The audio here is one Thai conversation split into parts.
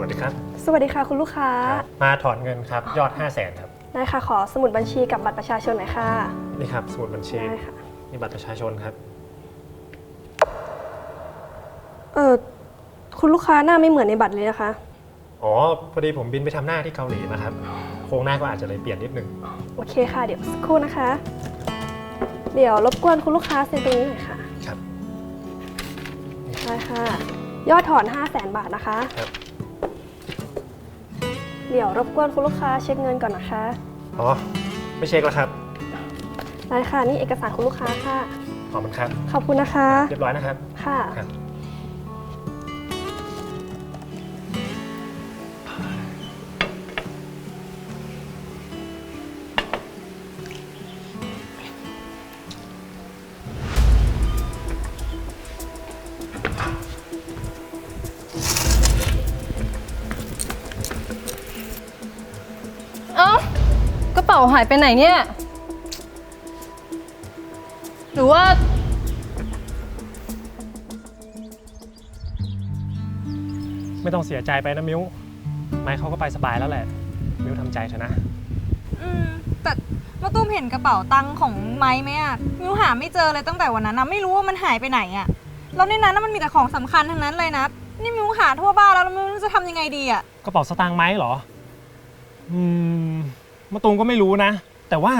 วัสดีครับ สวัสดีค่ะคุณลูกค้าครับมาถอนเงินครับ ยอด 5 0 0แสนครับ ได้ค่ะ ขอสมุดบัญชีกับบัตรประชาชนหน่อยค่ะ นี่ครับ สมุดบัญชี ได้ค่ะ นี่บัตรประชาชนครับ เออคุณลูกค้าหน้าไม่เหมือนในบัตรเลยนะคะ อ๋อ พอดีผมบินไปทำหน้าที่เกาหลีนะครับ โครงหน้าก็อาจจะเลยเปลี่ยนนิดนึง โอเคค่ะ เดี๋ยวสักครู่นะคะ เดี๋ยวรบกวนคุณลูกค้าเซ็นตรงนี้หน่อยค่ะ ครับ ได้ค่ะ ยอดถอน 5 0 0แสนบาทนะคะ ครับ เดี๋ยวรบกวนคุณลูกค้าเช็คเงินก่อนนะคะ อ๋อ ไม่เช็คแล้วครับได้ค่ะ นี่เอกสารคุณลูกค้าค่ะ ขอบคุณครับ ขอบคุณนะคะ เรียบร้อยนะครับ ค่ะ ครับากระเป๋าหายไปไหนเนี่ย หรือว่า ไม่ต้องเสียใจไปนะมิวไม้เขาก็ไปสบายแล้วแหละ มิวทำใจเถอะนะ อืมแต่มาตุ้มเห็นกระเป๋าตังค์ของไม้ไหมอะมิวหาไม่เจอเลยตั้งแต่วันนั้นนะไม่รู้ว่ามันหายไปไหนอะแล้วในนั้นนะมันมีแต่ของสำคัญทั้งนั้นเลยนะ นี่มิวหาทั่วบ้านแล้วแล้วมิวไม่รู้จะทำยังไงดีอะกระเป๋าสตางค์ไหมเหรอ อืม มะตูมก็ไม่รู้นะ แต่ว่า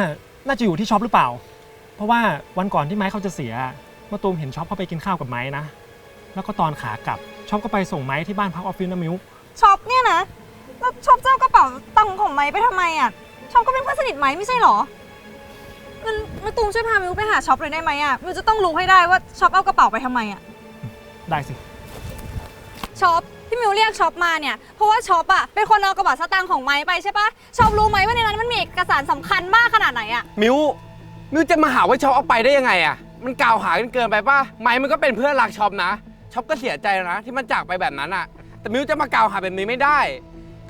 น่าจะอยู่ที่ช็อปหรือเปล่า เพราะว่าวันก่อนที่ไม้เขาจะเสียมะตูมเห็นช็อปเขาไปกินข้าวกับไม้นะ แล้วก็ตอนขากลับช็อปก็ไปส่งไม้ที่บ้านพักออฟฟิศนะมิวช็อปเนี่ยนะแล้วช็อปเจ้ากระเป๋าตังค์ของไม้ไปทำไมอะช็อปก็เป็นเพื่อนสนิทไม้ไม่ใช่เหรองั้นมาตุ้มช่วยพามิวไปหาช็อปเลยได้ไหมอะมิวจะต้องรู้ให้ได้ว่าช็อปเอากระเป๋าไปทำไมอะได้สิช็อป ที่มิวเรียกช็อปมาเนี่ย เพราะว่าช็อปอะเป็นคนเอากระเป๋าสตางค์ของไม้ไปใช่ปะช็อปรู้ไหมว่าในนั้นมันมีเอกสารสำคัญมากขนาดไหนอะมิวมิวจะมาหาว่าช็อปเอาไปได้ยังไงอะมันกล่าวหากันเกินไปป่ะไม้มันก็เป็นเพื่อนรักช็อปนะช็อปก็เสียใจนะ ที่มันจากไปแบบนั้นอะแต่มิวจะมากล่าวหาแบบนี้ไม่ได้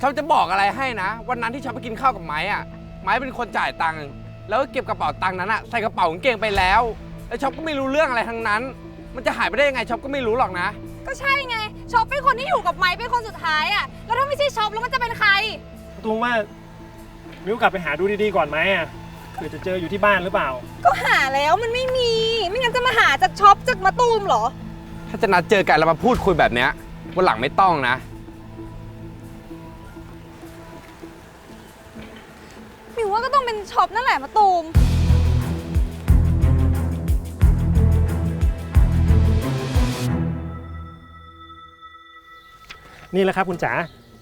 ช็อปจะบอกอะไรให้นะ วันนั้นที่ช็อปไปกินข้าวกับไม้อะไม้เป็นคนจ่ายตังค์แล้วก็เก็บกระเป๋าตังค์นั้นอะใส่กระเป๋ากางเกงไปแล้วแล้วช็อปก็ไม่รู้เรื่องอะไรทั้งนั้น มันจะหายไปได้ยังไงช็อปก็ไม่รู้หรอกนะ ก็ใช่ไง ช็อปเป็นคนที่อยู่กับไม้เป็นคนสุดท้ายอะแล้วถ้าไม่ใช่ช็อปแล้วมันจะเป็นใครมะตูมว่ามิวกลับไปหาดูดีๆก่อนไหมอะเผื่อจะเจออยู่ที่บ้านหรือเปล่า ก็หาแล้วมันไม่มี ไม่งั้นจะมาหาจากช็อปจากมาตูมเหรอ ถ้าจะนัดเจอกันแล้วมาพูดคุยแบบเนี้ยวันหลังไม่ต้องนะ มิวว่าก็ต้องเป็นช็อปนั่นแหละมาตูม นี่แหละครับคุณจ๋า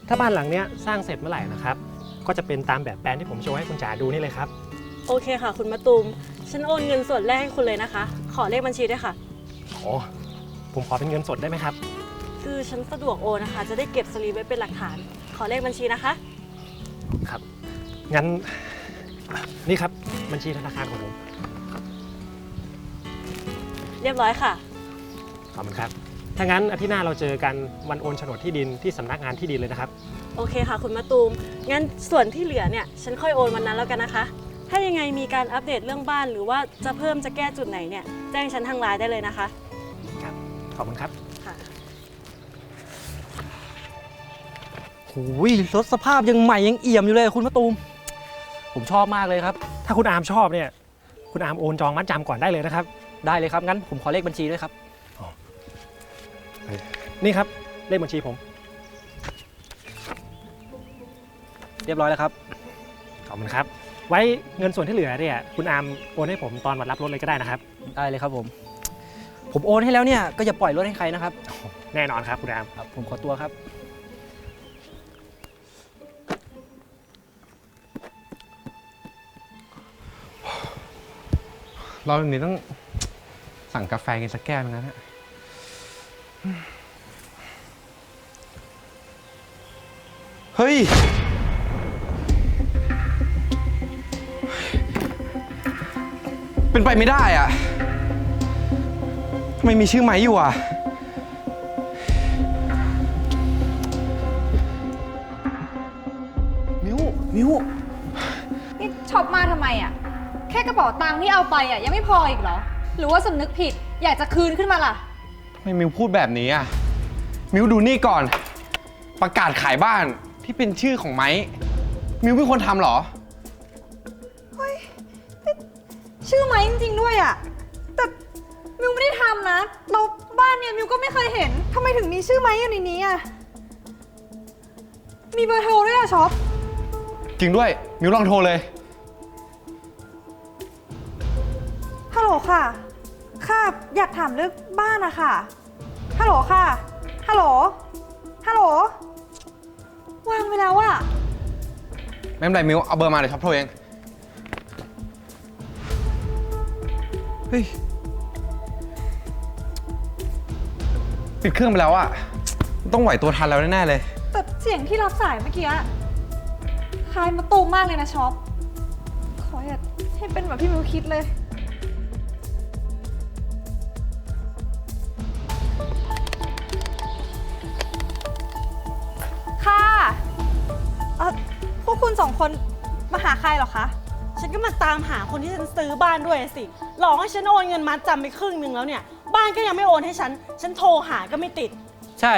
ถ้าบ้านหลังเนี้ยสร้างเสร็จเมื่อไหร่นะครับ ก็จะเป็นตามแบบแปลนที่ผมโชว์ให้คุณจ๋าดูนี่เลยครับ โอเคค่ะ คุณมะตูม ฉันโอนเงินส่วนแรกให้คุณเลยนะคะ ขอเลขบัญชีด้วยค่ะอ๋อผมขอเป็นเงินสดได้ไหมครับ คือฉันสะดวกโอนนะคะ จะได้เก็บสลิปไว้เป็นหลักฐาน ขอเลขบัญชีนะคะ ครับ งั้น นี่ครับบัญชีธนาคารของผม เรียบร้อยค่ะ ขอบคุณครับ ถ้างั้นอาทิตย์หน้าเราเจอกันวันโอนโฉนดที่ดินที่สำนักงานที่ดินเลยนะครับ โอเคค่ะ คุณมะตูม งั้นส่วนที่เหลือเนี่ย ฉันค่อยโอนวันนั้นแล้วกันนะคะ ถ้ายังไงมีการอัปเดตเรื่องบ้าน หรือว่าจะเพิ่มจะแก้จุดไหนเนี่ย แจ้งฉันทางไลน์ได้เลยนะคะ ครับ ขอบคุณครับค่ะ หูยรถสภาพยังใหม่ยังเอี่ยมอยู่เลยคุณมะตูม ผมชอบมากเลยครับ ถ้าคุณอาร์มชอบเนี่ย คุณอาร์มโอนจองมัดจำก่อนได้เลยนะครับ ได้เลยครับงั้นผมขอเลขบัญชีด้วยครับ นี่ครับ เลขบัญชีผม เรียบร้อยแล้วครับ ขอบคุณครับ ไว้เงินส่วนที่เหลือเนี่ยคุณอาร์มโอนให้ผมตอนวันรับรถเลยก็ได้นะครับ ได้เลยครับผม ผมโอนให้แล้วเนี่ยก็อย่าปล่อยรถให้ใครนะครับแน่นอนครับคุณอาร์มครับผมขอตัวครับ เราแบบนี้ต้องสั่งกาแฟกินสักแก้วนึงนะเนี่ย เฮ้ย เป็นไปไม่ได้อะทำไมมีชื่อไม้อยู่อะ มิวมิวนี่ช็อปมาทำไมอะแค่กระเป๋าตังค์ที่เอาไปอะยังไม่พออีกเหรอ หรือว่าสำนึกผิดอยากจะคืนขึ้นมาล่ะ ทำไมมิวพูดแบบนี้อะ มิวดูนี่ก่อน ประกาศขายบ้าน ที่เป็นชื่อของไม้มิวเป็นคนทำเหรอชื่อไม้จริง ๆ ด้วยอะแต่มิวไม่ได้ทำนะเราบ้านเนี่ยมิวก็ไม่เคยเห็นทำไมถึงมีชื่อไม้อยู่ในนี้อะมีเบอร์โทรด้วยอะช็อปจริงด้วยมิวลองโทรเลยฮัลโหลค่ะ ค่ะอยากถามเรื่องบ้านอะค่ะฮัลโหลค่ะฮัลโหลฮัลโหล วางไปแล้วอะไม่เป็นไรมิวเอาเบอร์มาเดี๋ยวช็อปโทรเอง เฮ้ยปิดเครื่องไปแล้วอะต้องไหวตัวทันแล้วแน่ๆเลย แต่เสียงที่รับสายเมื่อกี้อะคล้ายมาตูมมากเลยนะช็อป ขออย่าให้เป็นแบบที่มิวคิดเลย คุณสองคนมาหาใครเหรอคะ ฉันก็มาตามหาคนที่ฉันซื้อบ้านด้วยสิ หลอกให้ฉันโอนเงินมัดจำไปครึ่งหนึ่งแล้วเนี่ย บ้านก็ยังไม่โอนให้ฉัน ฉันโทรหาก็ไม่ติด ใช่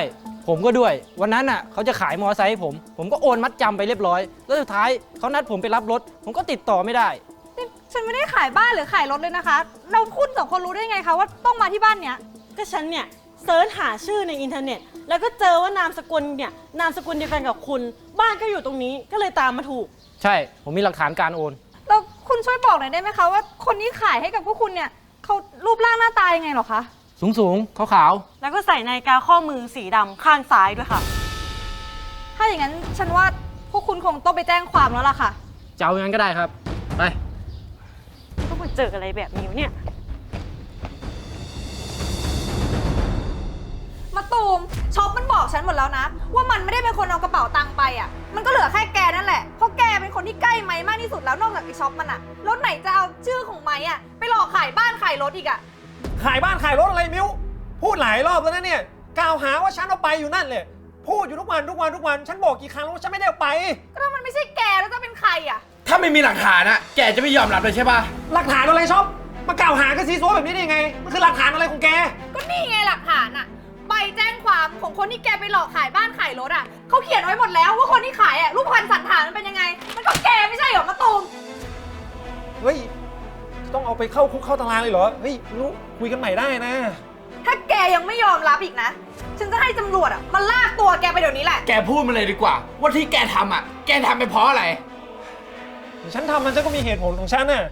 ผมก็ด้วย วันนั้นอะเขาจะขายมอไซค์ให้ผม ผมก็โอนมัดจำไปเรียบร้อย แล้วสุดท้ายเขานัดผมไปรับรถ ผมก็ติดต่อไม่ได้ นี่ฉันไม่ได้ขายบ้านหรือขายรถเลยนะคะ เราคุณสองคนรู้ได้ไงคะว่าต้องมาที่บ้านเนี้ย ก็ฉันเนี่ย เซิร์ชหาชื่อในอินเทอร์เน็ต แล้วก็เจอว่านามสกุลเนี่ยนามสกุลเดียวกันกับคุณ บ้านก็อยู่ตรงนี้ก็เลยตามมาถูก ใช่ ผมมีหลักฐานการโอน แล้วคุณช่วยบอกหน่อยได้ไหมคะว่าคนที่ขายให้กับพวกคุณเนี่ยเขารูปร่างหน้าตายังไงเหรอคะ สูงสูงขาวขาวแล้วก็ใส่นาฬิกาข้อมือสีดำข้างซ้ายด้วยค่ะ ถ้าอย่างนั้นฉันว่าพวกคุณคงต้องไปแจ้งความแล้วล่ะค่ะ ๆจะเอาอย่างนั้นก็ได้ครับ ไป ต้องมาเจออะไรแบบนี้เนี่ย ช็อปมันบอกฉันหมดแล้วนะ ว่ามันไม่ได้เป็นคนเอากระเป๋าตังค์ไปอะ มันก็เหลือแค่แกนั่นแหละ เพราะแกเป็นคนที่ใกล้ไม้มากที่สุดแล้วนอกจากไอ้ช็อปมันอะ แล้วไหนจะเอาชื่อของไม้อะ ไปหลอกขายบ้านขายรถอีกอะ ขายบ้านขายรถอะไรมิวพูดหลายรอบแล้วนะเนี่ยกล่าวหาว่าฉันเอาไปอยู่นั่นเลยพูดอยู่ทุกวันทุกวันทุกวัน ฉันบอกกี่ครั้งแล้วว่าฉันไม่ได้เอาไป ก็ถ้ามันไม่ใช่แกแล้วจะเป็นใครอะ ถ้าไม่มีหลักฐานอะแกจะไม่ยอมรับเลยใช่ปะหลักฐานอะไรชอบมากล่าวหากันซีซัวแบบนี้ได้ยังไง มันคือหลักฐานอะไรของแก ก็นี่ไงหลักฐานอะใบ แจ้งความของคนที่แกไปหลอกขายบ้านขายรถอะเขาเขียนไว้หมดแล้วว่าคนที่ขายอะรูปพันสันฐานมันเป็นยังไง มันก็แกไม่ใช่เหรอมาตูมเฮ้ย ต้องเอาไปเข้าคุกเข้าตารางเลยเหรอ เฮ้ยนุคุยกันใหม่ได้นะ ถ้าแกยังไม่ยอมรับอีกนะ ฉันจะให้ตำรวจอะมาลากตัวแกไปเดี๋ยวนี้แหละ แกพูดมาเลยดีกว่า ว่าที่แกทำอะแกทำไปเพราะอะไร ฉันทำมันฉันก็มีเหตุผลของฉันน่ะ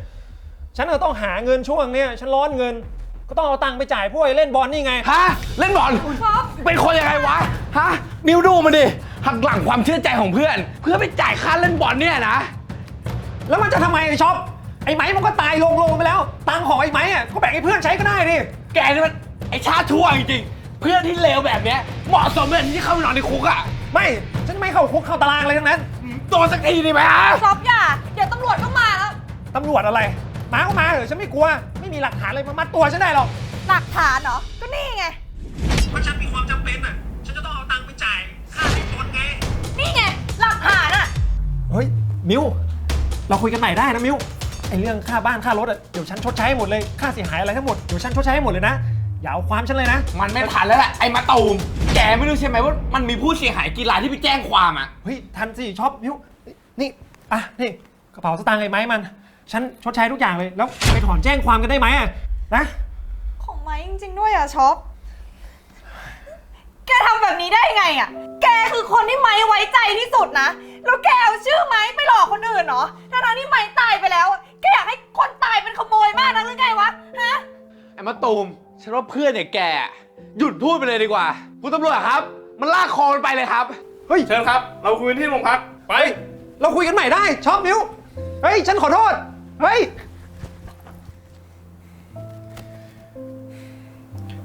ฉันก็ต้องหาเงินช่วงเนี้ย ฉันร้อนเงิน ก็ต้องเอาตังค์ไปจ่ายพวกไอ้เล่นบอลนี่ไง ฮะ เล่นบอลช็อปเป็นคนยังไงวะ ฮะ มิวดูมาดิ หักหลังความเชื่อใจของเพื่อน เพื่อไปจ่ายค่าเล่นบอลเนี่ยนะ แล้วมันจะทำไมไอ้ช็อปไอ้ไหมมันก็ตายลงลงไปแล้ว ตังค์ของไอ้ไหมอะก็แบ่งให้เพื่อนใช้ก็ได้ดิ แกนี่มันไอชาติชั่วจริงๆ เพื่อนที่เลวแบบเนี้ยเหมาะสมเลยที่เข้าไปนอนในคุกอะไม่ ฉันจะไม่เข้าคุกเข้าตารางอะไรทั้งนั้น โดนสักทีดีไหมฮะช็อปอย่า เดี๋ยวตำรวจก็มาแล้ว ตำรวจอะไร มาก็มาเถอะฉันไม่กลัว ไม่มีหลักฐานอะไรมามัดตัวฉันได้หรอก หลักฐานเหรอ ก็นี่ไง เพราะฉันมีความจำเป็นอะ ฉันจะต้องเอาตังค์ไปจ่ายค่าเล่นบอลไง นี่ไง หลักฐานอะ เฮ้ย มิวเราคุยกันใหม่ได้นะมิวไอเรื่องค่าบ้านค่ารถอะเดี๋ยวฉันชดใช้ให้หมดเลยค่าเสียหายอะไรทั้งหมดเดี๋ยวฉันชดใช้ให้หมดเลยนะอย่าเอาความฉันเลยนะมันไม่ทันแล้วแหละไอ้มาตูม แกไม่รู้ใช่ไหมว่ามันมีผู้เสียหายกีฬายที่ไปแจ้งความอะเฮ้ยทันสิช็อปมิวนี่อะนี่กระเป๋าสตางค์ไอ้ไม้มัน ฉันชดใช้ทุกอย่างเลย แล้วไปถอนแจ้งความกันได้ไหมอะนะ ของไม้จริง ๆ ด้วยอะช็อป แกทำแบบนี้ได้ไงอะ แกคือคนที่ไม้ไว้ใจที่สุดนะ แล้วแกเอาชื่อไม้ไปหลอกคนอื่นเหรอทั้งๆที่ไม้ตายไปแล้ว แกอยากให้คนตายเป็นขโมยมากนักหรือไงวะ ฮะ ไอ้มาตูมฉันว่าเพื่อนเนี่ยแกอะหยุดพูดไปเลยดีกว่าคุณตำรวจครับ มันลากคอมันไปเลยครับ เฮ้ย เชิญครับ เราคุยที่โรงพัก ไป เราคุยกันใหม่ได้ช็อปมิวเฮ้ย ฉันขอโทษ เฮ้ย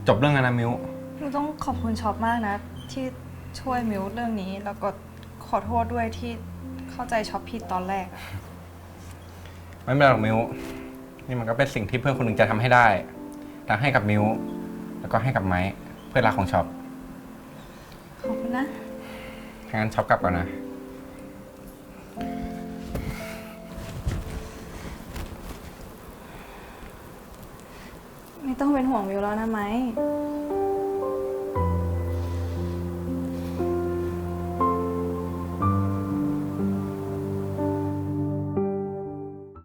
จบเรื่องกันนะมิวมิวต้องขอบคุณช็อปมากนะ ที่ช่วยมิวเรื่องนี้ แล้วก็ขอโทษด้วยที่เข้าใจช็อปผิดตอนแรกอะไม่เป็นไรหรอกมิวนี่มันก็เป็นสิ่งที่เพื่อนคนหนึ่งจะทำให้ได้ทั้งให้กับมิวแล้วก็ให้กับไม้เพื่อนรักของช็อปขอบคุณนะ ถ้างั้นช็อปกลับก่อนนะ ต้องเป็นห่วงมิวแล้วนะไหม